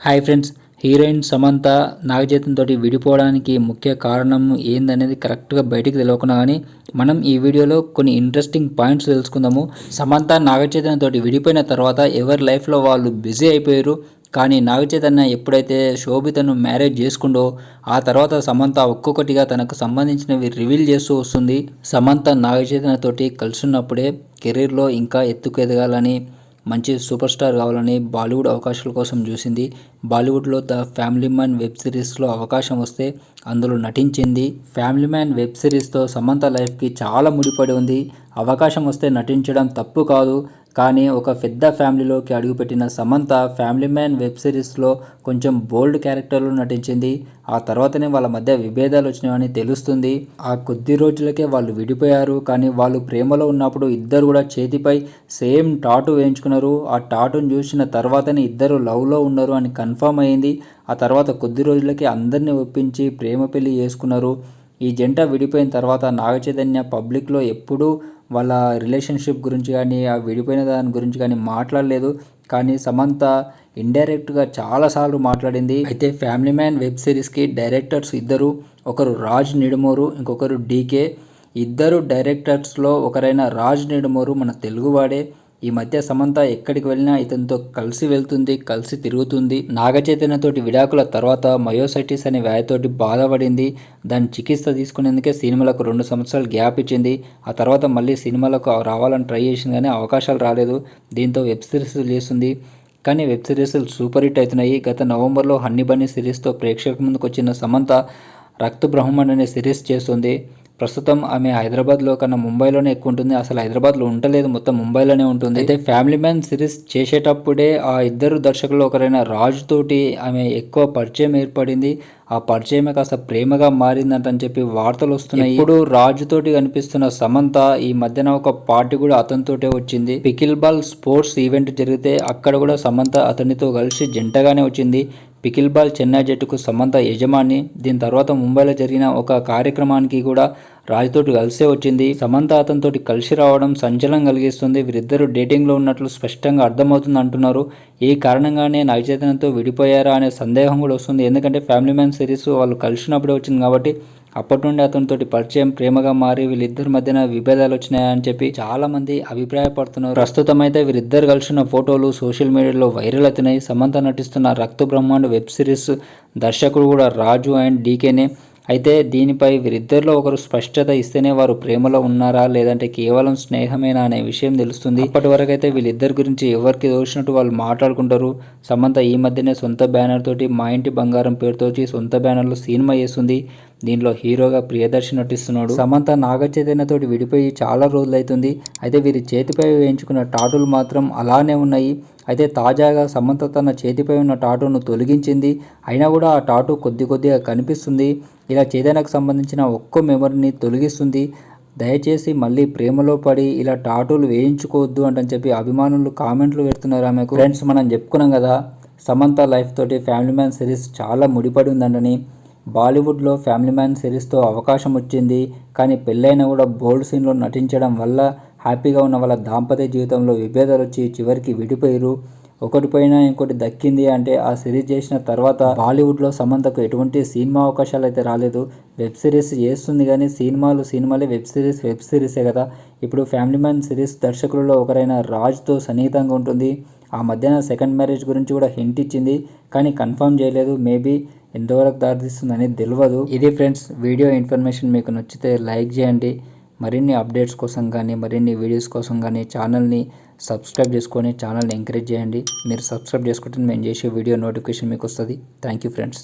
Hi friends heroine Samantha నాగచైతన్యతో విడిపోవడానికి ముఖ్య కారణం ఏందనేది కరెక్ట్గా బయటికి తెలియకుండా కానీ మనం ఈ వీడియోలో కొన్ని ఇంట్రెస్టింగ్ పాయింట్స్ తెలుసుకుందాము. సమంత నాగచైతన్యతో విడిపోయిన తర్వాత ఎవరి లైఫ్లో వాళ్ళు బిజీ అయిపోయారు? కానీ నాగచైతన్య ఎప్పుడైతే శోభితను మ్యారేజ్ చేసుకుండో ఆ తర్వాత సమంత ఒక్కొక్కటిగా తనకు సంబంధించినవి రివీల్ చేస్తూ వస్తుంది. సమంత నాగచైతన్యతోటి కలిసి ఉన్నప్పుడే కెరీర్లో ఇంకా ఎత్తుకు ఎదగాలని మంచి సూపర్ స్టార్ కావాలని బాలీవుడ్ అవకాశాల కోసం చూసింది. బాలీవుడ్లో ద ఫ్యామిలీ మ్యాన్ వెబ్ సిరీస్లో అవకాశం వస్తే అందులో నటించింది. ఫ్యామిలీ మ్యాన్ వెబ్ సిరీస్తో సమంత లైఫ్కి చాలా ముడిపడి ఉంది. అవకాశం వస్తే నటించడం తప్పు కాదు. కానీ ఒక పెద్ద ఫ్యామిలీలోకి అడుగుపెట్టిన సమంత ఫ్యామిలీ మ్యాన్ వెబ్ సిరీస్లో కొంచెం బోల్డ్ క్యారెక్టర్లో నటించింది. ఆ తర్వాతనే వాళ్ళ మధ్య విభేదాలు వచ్చినాయని తెలుస్తుంది. ఆ కొద్ది రోజులకే వాళ్ళు విడిపోయారు. కానీ వాళ్ళు ప్రేమలో ఉన్నప్పుడు ఇద్దరు కూడా చేతిపై సేమ్ టాటు వేయించుకున్నారు. ఆ టాటును చూసిన తర్వాతనే ఇద్దరు లవ్లో ఉన్నారు అని కన్ఫర్మ్ అయింది. ఆ తర్వాత కొద్ది రోజులకే అందరినీ ఒప్పించి ప్రేమ పెళ్ళి చేసుకున్నారు. ఈ జంట విడిపోయిన తర్వాత నాగచైతన్య పబ్లిక్లో ఎప్పుడూ వాళ్ళ రిలేషన్షిప్ గురించి కానీ ఆ విడిపోయిన దాని గురించి కానీ మాట్లాడలేదు. కానీ సమంత ఇండైరెక్ట్గా చాలాసార్లు మాట్లాడింది. అయితే ఫ్యామిలీ మ్యాన్ వెబ్ సిరీస్కి డైరెక్టర్స్ ఇద్దరు ఒకరు రాజ్ నిడుమూరు ఇంకొకరు డీకే. ఇద్దరు డైరెక్టర్స్లో ఒకరైన రాజ్ నిడుమూరు మన తెలుగువాడే. ఈ మధ్య సమంత ఎక్కడికి వెళ్ళినా ఇతనితో కలిసి వెళ్తుంది కలిసి తిరుగుతుంది. నాగచైతన్యతోటి విడాకుల తర్వాత మయోసైటిస్ అనే వ్యాధితోటి బాధపడింది. దాని చికిత్స తీసుకునేందుకే సినిమాలకు రెండు సంవత్సరాలు గ్యాప్ ఇచ్చింది. ఆ తర్వాత మళ్ళీ సినిమాలకు రావాలని ట్రై చేసింది కానీ అవకాశాలు రాలేదు. దీంతో వెబ్ సిరీస్ చేస్తుంది కానీ వెబ్ సిరీస్ సూపర్ హిట్ అవుతున్నాయి. గత నవంబర్లో హన్నీ బన్నీ సిరీస్తో ప్రేక్షకుల ముందుకు వచ్చిన సమంత రక్త బ్రహ్మణ్ అనే సిరీస్ చేస్తుంది. ప్రస్తుతం ఆమె హైదరాబాద్లో కన్నా ముంబైలోనే ఎక్కువ ఉంటుంది. అసలు హైదరాబాద్లో ఉండలేదు. మొత్తం ముంబైలోనే ఉంటుంది. అయితే ఫ్యామిలీ మ్యాన్ సిరీస్ చేసేటప్పుడే ఆ ఇద్దరు దర్శకులు ఒకరైన రాజు తోటి ఆమె ఎక్కువ పరిచయం ఏర్పడింది. ఆ పరిచయమే కాస్త ప్రేమగా మారిందంటని చెప్పి వార్తలు వస్తున్నాయి. ఇప్పుడు రాజుతోటి కనిపిస్తున్న సమంత ఈ మధ్యన ఒక పార్టీ కూడా అతనితోటే వచ్చింది. పికిల్ బాల్ స్పోర్ట్స్ ఈవెంట్ జరిగితే అక్కడ కూడా సమంత అతనితో కలిసి జంటగానే వచ్చింది. పికిల్ బాల్ చెన్నై జట్టుకు సమంత యజమాని. దీని తర్వాత ముంబైలో జరిగిన ఒక కార్యక్రమానికి కూడా రాజుతోటి కలిసే వచ్చింది. సమంత అతనితోటి కలిసి రావడం సంచలనం కలిగిస్తుంది. వీరిద్దరు డేటింగ్లో ఉన్నట్లు స్పష్టంగా అర్థమవుతుంది అంటున్నారు. ఈ కారణంగానే నాగచైతన్యంతో విడిపోయారా అనే సందేహం కూడా వస్తుంది. ఎందుకంటే ఫ్యామిలీ మ్యాన్ సిరీస్ వాళ్ళు కలిసినప్పుడే వచ్చింది కాబట్టి అప్పటి నుండి అతనితోటి పరిచయం ప్రేమగా మారి వీళ్ళిద్దరి మధ్యన విభేదాలు వచ్చినాయని చెప్పి చాలా మంది అభిప్రాయపడుతున్నారు. ప్రస్తుతం అయితే వీరిద్దరు కలిసిన ఫోటోలు సోషల్ మీడియాలో వైరల్ అవుతున్నాయి. సమంత నటిస్తున్న రక్త బ్రహ్మాండ వెబ్ సిరీస్ దర్శకుడు కూడా రాజు అండ్ డీకేనే. అయితే దీనిపై వీరిద్దరిలో ఒకరు స్పష్టత ఇస్తేనే వారు ప్రేమలో ఉన్నారా లేదంటే కేవలం స్నేహమేనా అనే విషయం తెలుస్తుంది. ఇప్పటి వరకు అయితే వీళ్ళిద్దరి గురించి ఎవరికి తోచినట్టు వాళ్ళు మాట్లాడుకుంటారు. సమంత ఈ మధ్యనే సొంత బ్యానర్ తోటి మా ఇంటి బంగారం పేరుతో సొంత బ్యానర్లో సినిమా చేస్తుంది. దీనిలో హీరోగా ప్రియదర్శి నటిస్తున్నాడు. సమంత నాగ తోటి విడిపోయి చాలా రోజులైతుంది. అయితే వీరి చేతిపై వేయించుకున్న టాటులు మాత్రం అలానే ఉన్నాయి. అయితే తాజాగా సమంత తన చేతిపై ఉన్న టాటూను తొలగించింది. అయినా కూడా ఆ టాటూ కొద్ది కొద్దిగా కనిపిస్తుంది. ఇలా చేదనకు సంబంధించిన ఒక్కో మెమరీని తొలగిస్తుంది. దయచేసి మళ్ళీ ప్రేమలో పడి ఇలా టాటూలు వేయించుకోవద్దు అంటని చెప్పి అభిమానులు కామెంట్లు పెడుతున్నారు ఆమెకు. ఫ్రెండ్స్ మనం చెప్పుకున్నాం కదా సమంత లైఫ్ తోటి ఫ్యామిలీ మ్యాన్ సిరీస్ చాలా ముడిపడి ఉందంటని. బాలీవుడ్లో ఫ్యామిలీ మ్యాన్ సిరీస్తో అవకాశం వచ్చింది. కానీ పెళ్ళైనా కూడా బోల్డ్ సీన్లో నటించడం వల్ల హ్యాపీగా ఉన్న వాళ్ళ దాంపత్య జీవితంలో విభేదాలు వచ్చి చివరికి విడిపోయారు ఒకటి ఇంకోటి దక్కింది అంటే ఆ సిరీస్ చేసిన తర్వాత బాలీవుడ్లో సమంతకు ఎటువంటి సినిమా అవకాశాలు అయితే రాలేదు. వెబ్ సిరీస్ చేస్తుంది కానీ సినిమాలు సినిమాలే వెబ్ సిరీస్ వెబ్ సిరీసే కదా. ఇప్పుడు ఫ్యామిలీ మ్యాన్ సిరీస్ దర్శకులలో ఒకరైన రాజ్తో సన్నిహితంగా ఉంటుంది. ఆ మధ్యన సెకండ్ మ్యారేజ్ గురించి కూడా హింట్ ఇచ్చింది. కానీ కన్ఫర్మ్ చేయలేదు. మేబీ ఎంతవరకు దారితీస్తుంది అనేది తెలియదు ఇది ఫ్రెండ్స్ వీడియో ఇన్ఫర్మేషన్ మీకు నచ్చితే లైక్ చేయండి. మరిన్ని అప్డేట్స్ కోసం కానీ మరిన్ని వీడియోస్ కోసం కానీ ఛానల్ని సబ్స్క్రైబ్ చేసుకొని ఛానల్ని ఎంకరేజ్ చేయండి. మీరు సబ్స్క్రైబ్ చేసుకుంటే మేము చేసే వీడియో నోటిఫికేషన్ మీకు వస్తుంది. Thank you friends